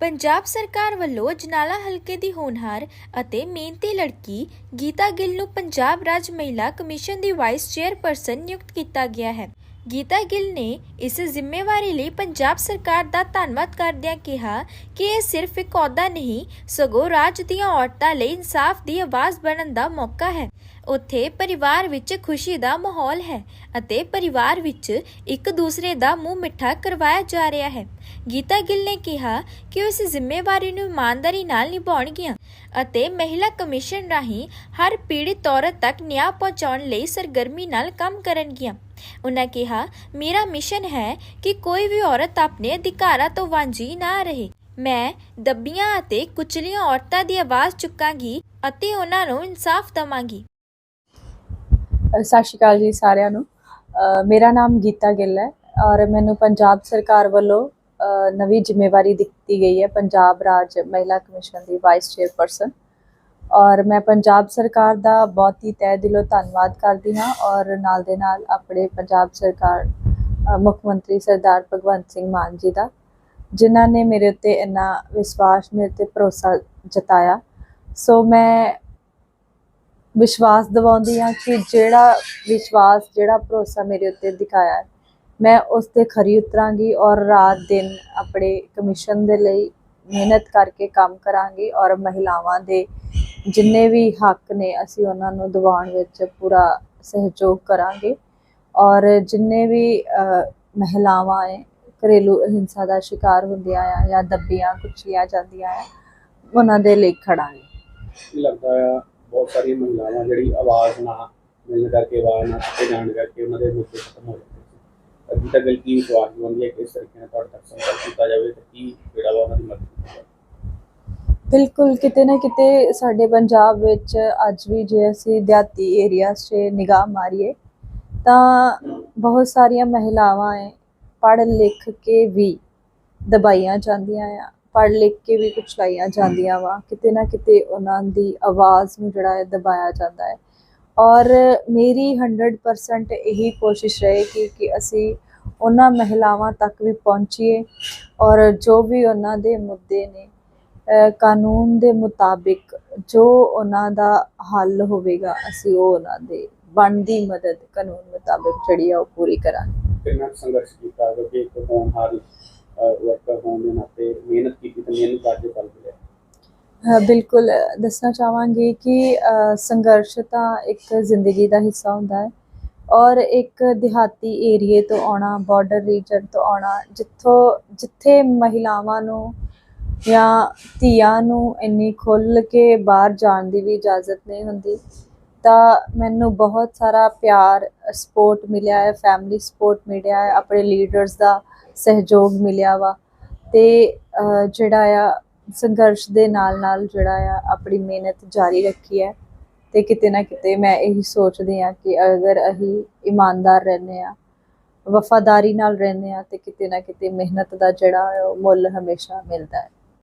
ਪੰਜਾਬ ਸਰਕਾਰ ਵੱਲੋਂ ਜਨਾਲਾ ਹਲਕੇ ਦੀ ਹੋਣਹਾਰ ਅਤੇ ਮਿਹਨਤੀ ਲੜਕੀ ਗੀਤਾ ਗਿੱਲ ਨੂੰ ਪੰਜਾਬ ਰਾਜ ਮਹਿਲਾ ਕਮਿਸ਼ਨ ਦੀ ਵਾਈਸ ਚੇਅਰਪਰਸਨ ਨਿਯੁਕਤ ਕੀਤਾ ਗਿਆ ਹੈ। ਗੀਤਾ ਗਿੱਲ ਨੇ ਇਸ ਜ਼ਿੰਮੇਵਾਰੀ ਲਈ ਪੰਜਾਬ ਸਰਕਾਰ ਦਾ ਧੰਨਵਾਦ ਕਰਦਿਆਂ ਕਿਹਾ ਕਿ ਇਹ ਸਿਰਫ ਇੱਕ ਅਹੁਦਾ ਨਹੀਂ, ਸਗੋਂ ਰਾਜ ਦੀਆਂ ਔਰਤਾਂ ਲਈ ਇਨਸਾਫ ਦੀ ਆਵਾਜ਼ ਬਣਨ ਦਾ ਮੌਕਾ ਹੈ। ਉੱਥੇ ਪਰਿਵਾਰ ਵਿੱਚ ਖੁਸ਼ੀ ਦਾ ਮਾਹੌਲ ਹੈ ਅਤੇ ਪਰਿਵਾਰ ਵਿੱਚ ਇੱਕ ਦੂਸਰੇ ਦਾ ਮੂੰਹ ਮਿੱਠਾ ਕਰਵਾਇਆ ਜਾ ਰਿਹਾ ਹੈ। ਗੀਤਾ ਗਿੱਲ ਨੇ ਕਿਹਾ ਕਿ ਉਹ ਜ਼ਿੰਮੇਵਾਰੀ ਨੂੰ ਇਮਾਨਦਾਰੀ ਨਾਲ ਨਿਭਾਉਣਗੀਆਂ ਅਤੇ ਮਹਿਲਾ ਕਮਿਸ਼ਨ ਰਾਹੀਂ ਹਰ ਪੀੜਿਤ ਔਰਤ ਤੱਕ ਨਿਆਂ ਪਹੁੰਚਾਉਣ ਲਈ ਸਰਗਰਮੀ ਨਾਲ ਕੰਮ ਕਰਨਗੀਆਂ। ਉਹਨਾਂ ਕਿਹਾ, ਮੇਰਾ ਮਿਸ਼ਨ ਹੈ ਕਿ ਕੋਈ ਵੀ ਔਰਤ ਆਪਣੇ ਅਧਿਕਾਰਾਂ ਤੋਂ ਵਾਂਝੀ ਨਾ ਰਹੇ। ਮੈਂ ਦੱਬੀਆਂ ਅਤੇ ਕੁਚਲੀਆਂ ਔਰਤਾਂ ਦੀ ਆਵਾਜ਼ ਚੁੱਕਾਂਗੀ ਅਤੇ ਉਹਨਾਂ ਨੂੰ ਇਨਸਾਫ ਦਵਾਂਗੀ। ਸਤਿ ਸ਼੍ਰੀ ਅਕਾਲ ਜੀ ਸਾਰਿਆਂ ਨੂੰ। ਮੇਰਾ ਨਾਮ ਗੀਤਾ ਗਿੱਲ ਹੈ ਔਰ ਮੈਨੂੰ ਪੰਜਾਬ ਸਰਕਾਰ ਵੱਲੋਂ ਨਵੀਂ ਜ਼ਿੰਮੇਵਾਰੀ ਦਿੱਤੀ ਗਈ ਹੈ ਪੰਜਾਬ ਰਾਜ ਮਹਿਲਾ ਕਮਿਸ਼ਨ ਦੀ ਵਾਈਸ ਚੇਅਰਪਰਸਨ ਔਰ ਮੈਂ ਪੰਜਾਬ ਸਰਕਾਰ ਦਾ ਬਹੁਤ ਹੀ ਤਹਿ ਦਿਲੋਂ ਧੰਨਵਾਦ ਕਰਦੀ ਹਾਂ ਔਰ ਨਾਲ ਦੇ ਨਾਲ ਆਪਣੇ ਪੰਜਾਬ ਸਰਕਾਰ ਮੁੱਖ ਮੰਤਰੀ ਸਰਦਾਰ ਭਗਵੰਤ ਸਿੰਘ ਮਾਨ ਜੀ ਦਾ, ਜਿਨ੍ਹਾਂ ਨੇ ਮੇਰੇ ਉੱਤੇ ਇੰਨਾ ਵਿਸ਼ਵਾਸ, ਮੇਰੇ ਤੇ ਭਰੋਸਾ ਜਤਾਇਆ। ਸੋ ਮੈਂ ਵਿਸ਼ਵਾਸ ਦਿਵਾਉਂਦੀ ਹਾਂ ਕਿ ਜਿਹੜਾ ਵਿਸ਼ਵਾਸ, ਜਿਹੜਾ ਭਰੋਸਾ ਮੇਰੇ ਉੱਤੇ ਦਿਖਾਇਆ ਹੈ, ਮੈਂ ਉਸ ਤੇ ਖਰੀ ਉਤਰਾਂਗੀ ਔਰ ਰਾਤ ਦਿਨ ਆਪਣੇ ਕਮਿਸ਼ਨ ਦੇ ਲਈ ਮਿਹਨਤ ਕਰਕੇ ਕੰਮ ਕਰਾਂਗੀ ਔਰ ਮਹਿਲਾਵਾਂ ਦੇ ਜਿੰਨੇ ਵੀ ਹੱਕ ਨੇ, ਅਸੀਂ ਉਹਨਾਂ ਨੂੰ ਦਿਵਾਉਣ ਵਿੱਚ ਪੂਰਾ ਸਹਿਯੋਗ ਕਰਾਂਗੇ ਔਰ ਜਿੰਨੇ ਵੀ ਮਹਿਲਾਵਾਂ ਹੈ ਘਰੇਲੂ ਹਿੰਸਾ ਦਾ ਸ਼ਿਕਾਰ ਹੁੰਦੀਆਂ ਆ ਜਾਂ ਦੱਬੀਆਂ, ਕੁਚਲੀਆਂ ਜਾਂਦੀਆਂ ਆ, ਉਹਨਾਂ ਦੇ ਲਈ ਖੜਾਂਗੇ। ਲੱਗਦਾ ਆ ਬਹੁਤ ਸਾਰੀਆਂ ਮਹਿਲਾਵਾਂ ਜਿਹੜੀ ਆਵਾਜ਼ ਨਾ, ਮਿਲਣ ਕਰਕੇ, ਆਵਾਜ਼ ਨਾ ਦਿੱਤੇ ਜਾਣ ਕਰਕੇ ਉਹਨਾਂ ਦੇ ਮੁੱਦੇ ਖਤਮ ਹੋ ਜਾਂਦੇ ਸੀ। ਅੱਗੇ ਤੱਕ ਕੀ ਵਿਸ਼ਵਾਸ ਬਣਦੀ ਹੈ ਕਿ ਇਸ ਤਰੀਕੇ ਨਾਲ ਤੁਹਾਡੇ ਤੱਕ ਸੰਪਰਕ ਕੀਤਾ ਜਾਵੇ ਤੇ ਕੀ ਜਿਹੜਾ ਵਾ ਉਹਨਾਂ ਦੀ ਮਦਦ ਕੀਤੀ ਜਾਵੇ? ਬਿਲਕੁਲ, ਕਿਤੇ ਨਾ ਕਿਤੇ ਸਾਡੇ ਪੰਜਾਬ ਵਿੱਚ ਅੱਜ ਵੀ ਜੇ ਅਸੀਂ ਦਿਹਾਤੀ ਏਰੀਆਸ 'ਚ ਨਿਗਾਹ ਮਾਰੀਏ, ਤਾਂ ਬਹੁਤ ਸਾਰੀਆਂ ਮਹਿਲਾਵਾਂ ਹੈ ਪੜ੍ਹ ਲਿਖ ਕੇ ਵੀ ਦਬਾਈਆਂ ਜਾਂਦੀਆਂ ਆ। ਪੜ੍ਹ ਲਿਖ ਕੇ ਵੀ ਕੁਚਲਾਈਆਂ ਜਾਂਦੀਆਂ ਵਾ। ਕਿਤੇ ਨਾ ਕਿਤੇ ਉਹਨਾਂ ਦੀ ਆਵਾਜ਼ ਨੂੰ ਜਿਹੜਾ ਹੈ ਦਬਾਇਆ ਜਾਂਦਾ ਹੈ। ਔਰ ਮੇਰੀ 100% ਇਹੀ ਕੋਸ਼ਿਸ਼ ਰਹੇਗੀ ਕਿ ਅਸੀਂ ਉਹਨਾਂ ਮਹਿਲਾਵਾਂ ਤੱਕ ਵੀ ਪਹੁੰਚੀਏ ਔਰ ਜੋ ਵੀ ਉਹਨਾਂ ਦੇ ਮੁੱਦੇ ਨੇ ਕਾਨੂੰਨ ਦੇ ਮੁਤਾਬਿਕ ਜੋ ਉਹਨਾਂ ਦਾ ਹੱਲ ਹੋਵੇਗਾ, ਅਸੀਂ ਉਹ ਉਹਨਾਂ ਦੇ ਬਣਦੀ ਮਦਦ ਕਾਨੂੰਨ ਮੁਤਾਬਿਕ ਜਿਹੜੀ ਆ ਉਹ ਪੂਰੀ ਕਰਾਂਗੇ। ਕਿੰਨਾ ਸੰਘਰਸ਼ ਕੀਤਾ, ਕਿਉਂਕਿ ਇੱਕ ਹੋਣਹਾਰ ਵਰਕਰ ਹੋਣ ਦੇ ਨਾਤੇ ਮਿਹਨਤ ਕੀਤੀ ਮਿਲਿਆ ਬਿਲਕੁਲ, ਦੱਸਣਾ ਚਾਹਾਂਗੇ ਕਿ ਸੰਘਰਸ਼ ਤਾਂ ਇੱਕ ਜ਼ਿੰਦਗੀ ਦਾ ਹਿੱਸਾ ਹੁੰਦਾ ਹੈ ਔਰ ਇੱਕ ਦਿਹਾਤੀ ਏਰੀਏ ਤੋਂ ਆਉਣਾ ਬਾਰਡਰ ਰੀਜਨ ਤੋਂ ਆਉਣਾ, ਜਿੱਥੋਂ, ਜਿੱਥੇ ਮਹਿਲਾਵਾਂ ਨੂੰ ਜਾਂ ਧੀਆਂ ਨੂੰ ਇੰਨੀ ਖੁੱਲ੍ਹ ਕੇ ਬਾਹਰ ਜਾਣ ਦੀ ਵੀ ਇਜਾਜ਼ਤ ਨਹੀਂ ਹੁੰਦੀ, ਤਾਂ ਮੈਨੂੰ ਬਹੁਤ ਸਾਰਾ ਪਿਆਰ ਸਪੋਰਟ ਮਿਲਿਆ ਹੈ ਫੈਮਿਲੀ ਸਪੋਰਟ ਮਿਲਿਆ ਹੈ, ਆਪਣੇ ਲੀਡਰਸ ਦਾ ਸਹਿਯੋਗ ਮਿਲਿਆ ਵਾ। ਤੇ ਜਿਹੜਾ ਆ, ਸੰਘਰਸ਼ ਦੇ ਨਾਲ ਨਾਲ ਜਿਹੜਾ ਆ, ਆਪਣੀ ਮਿਹਨਤ ਜਾਰੀ ਰੱਖੀ ਹੈ। ਤੇ ਕਿਤੇ ਨਾ ਕਿਤੇ ਮੈਂ ਇਹੀ ਸੋਚਦੀ ਆ ਕਿ ਅਗਰ ਅਸੀਂ ਇਮਾਨਦਾਰ ਰਹਿੰਦੇ ਆ ਵਫਾਦਾਰੀ ਨਾਲ ਰਹਿੰਦੇ ਆ ਤੇ ਕਿਤੇ ਨਾ ਕਿਤੇ ਮਿਹਨਤ ਦਾ ਜਿਹੜਾ ਉਹ ਮੁੱਲ ਹਮੇਸ਼ਾ ਮਿਲਦਾ ਹੈ।